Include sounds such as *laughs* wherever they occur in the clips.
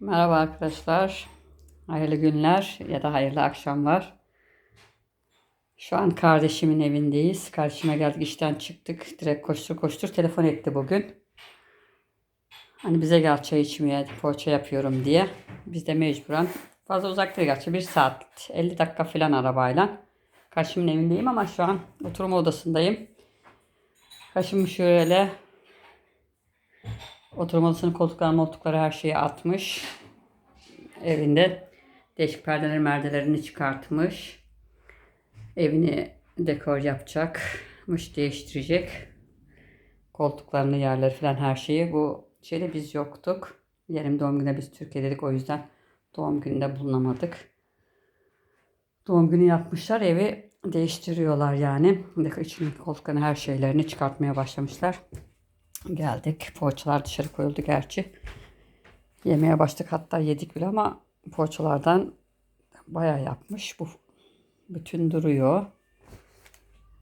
Merhaba arkadaşlar. Hayırlı günler ya da hayırlı akşamlar. Şu an kardeşimin evindeyiz. Kardeşime geldik işten çıktık. Direkt koştur koştur telefon etti bugün. Hani bize gel çay içmeye poğaça yapıyorum diye. Biz de mecburen fazla uzak değil gerçi bir saat 50 dakika falan arabayla. Kardeşimin evindeyim ama şu an oturma odasındayım. Kardeşim şöyle Oturma odasının koltukları, moltukları her şeyi atmış. Evinde değişik perdeleri merdelerini çıkartmış. Evini dekor yapacakmış, değiştirecek. Koltuklarını, yerleri falan her şeyi. Bu şeyde biz yoktuk. Yerim doğum gününe biz Türkiye'deydik o yüzden doğum gününde bulunamadık. Doğum günü yapmışlar evi değiştiriyorlar yani. İçinin koltuklarını her şeylerini çıkartmaya başlamışlar. Geldik. Poğaçalar dışarı koyuldu gerçi. Yemeye başladık hatta yedik bile ama poğaçalardan bayağı yapmış. Bu bütün duruyor.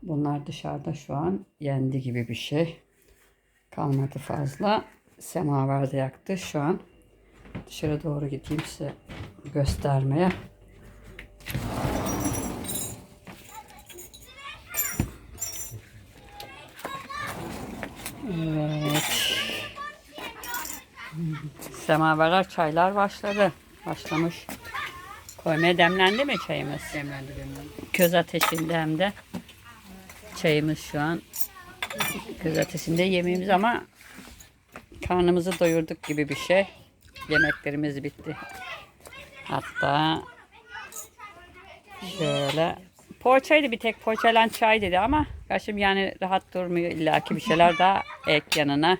Bunlar dışarıda şu an yendi gibi bir şey. Kalmadı fazla. Semaver de yaktı şu an. Dışarı doğru gideyim size göstermeye. Evet. Semaverler, çaylar başladı. Başlamış. Koymaya demlendi mi çayımız? Demlendi demlendi. Köz ateşinde hem de. Çayımız şu an köz ateşinde yemeğimiz ama karnımızı doyurduk gibi bir şey. Yemeklerimiz bitti. Hatta şöyle poğaçaydı bir tek poğaçayla çay dedi ama karşım yani rahat durmuyor illaki bir şeyler daha ek yanına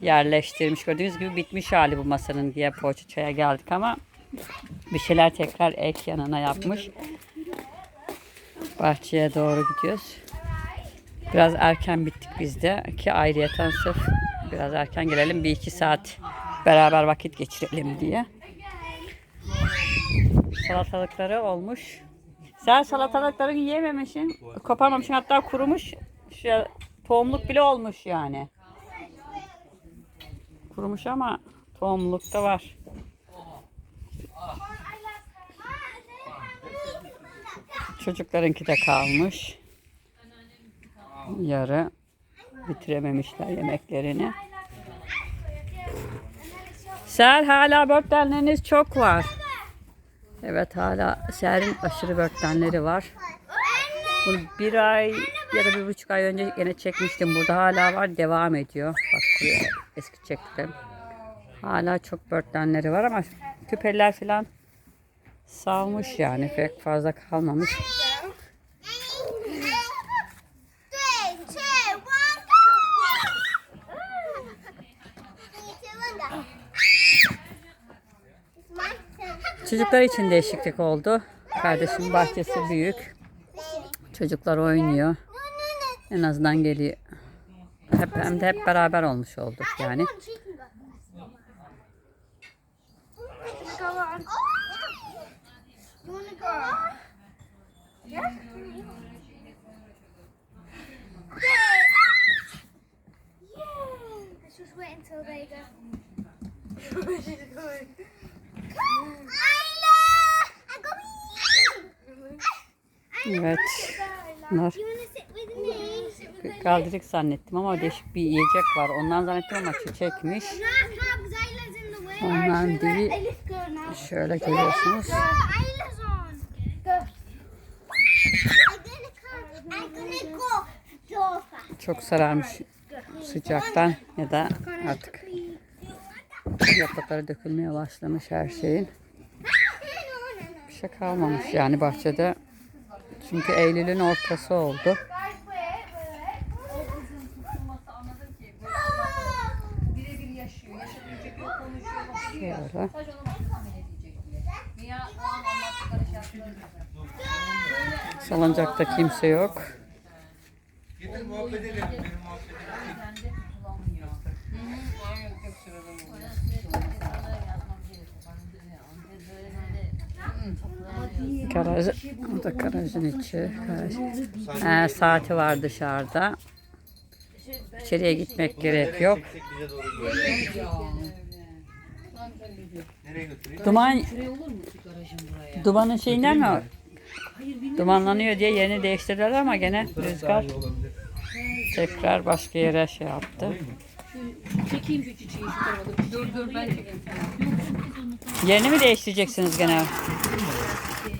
yerleştirmiş. Gördüğünüz gibi bitmiş hali bu masanın diye poğaça çaya geldik ama bir şeyler tekrar ek yanına yapmış. Bahçeye doğru gidiyoruz. Biraz erken bittik biz de ki ayrıyeten sırf biraz erken gelelim bir iki saat beraber vakit geçirelim diye. Salatalıkları olmuş. Sen salatalıkları yiyememişsin. Koparmamışsın hatta kurumuş. Şu tohumluk bile olmuş yani. Kurumuş ama tohumluk da var. Çocuklarınki de kalmış. Yarı bitirememişler yemeklerini. Ser hala börtlenleriniz çok var. Evet hala Ser'in aşırı börtlenleri var. Bunu bir ay ya da bir buçuk ay önce yine çekmiştim. Burada hala var. Devam ediyor. Bak buraya eski çektim. Hala çok börtlenleri var ama küpeler falan salmış yani. Pek fazla kalmamış. Çocuklar için değişiklik oldu. Kardeşimin bahçesi büyük. Çocuklar oynuyor. En azından geliyor. Hep, hem de hep beraber olmuş olduk yani. Just wait until they go. *laughs* with me. kaldırık zannettim ama değişik bir yiyecek var. Ondan zannettim ama çiçekmiş. Ondan now. Şöyle görüyorsunuz. Çok sararmış sıcaktan ya da artık yaprakları dökülmeye başlamış her şeyin. Bir şey kalmamış yani bahçede. Çünkü Eylül'ün ortası oldu. Şöyle. Salıncakta kimse yok. Benim muhabbet edelim. Garaj, o da garajın içi. Garaj. Saati var dışarıda. İçeriye gitmek gerek yok. Duman, dumanın şeyinden mi? Dumanlanıyor diye yerini değiştirdiler ama gene rüzgar tekrar başka yere şey yaptı. Çekeyim şu çiçeği şu tarafa. Dur dur ben çekeyim. Yerini mi değiştireceksiniz gene?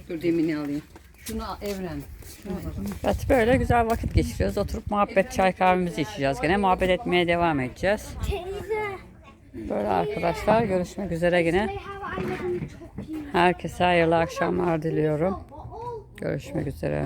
Dur demini alayım. Şunu al, evren. Şunu bak. Evet böyle güzel vakit geçiriyoruz. Oturup muhabbet çay kahvemizi içeceğiz. Gene muhabbet etmeye devam edeceğiz. Teyze. Böyle arkadaşlar görüşmek üzere yine. Herkese hayırlı akşamlar diliyorum. Görüşmek üzere.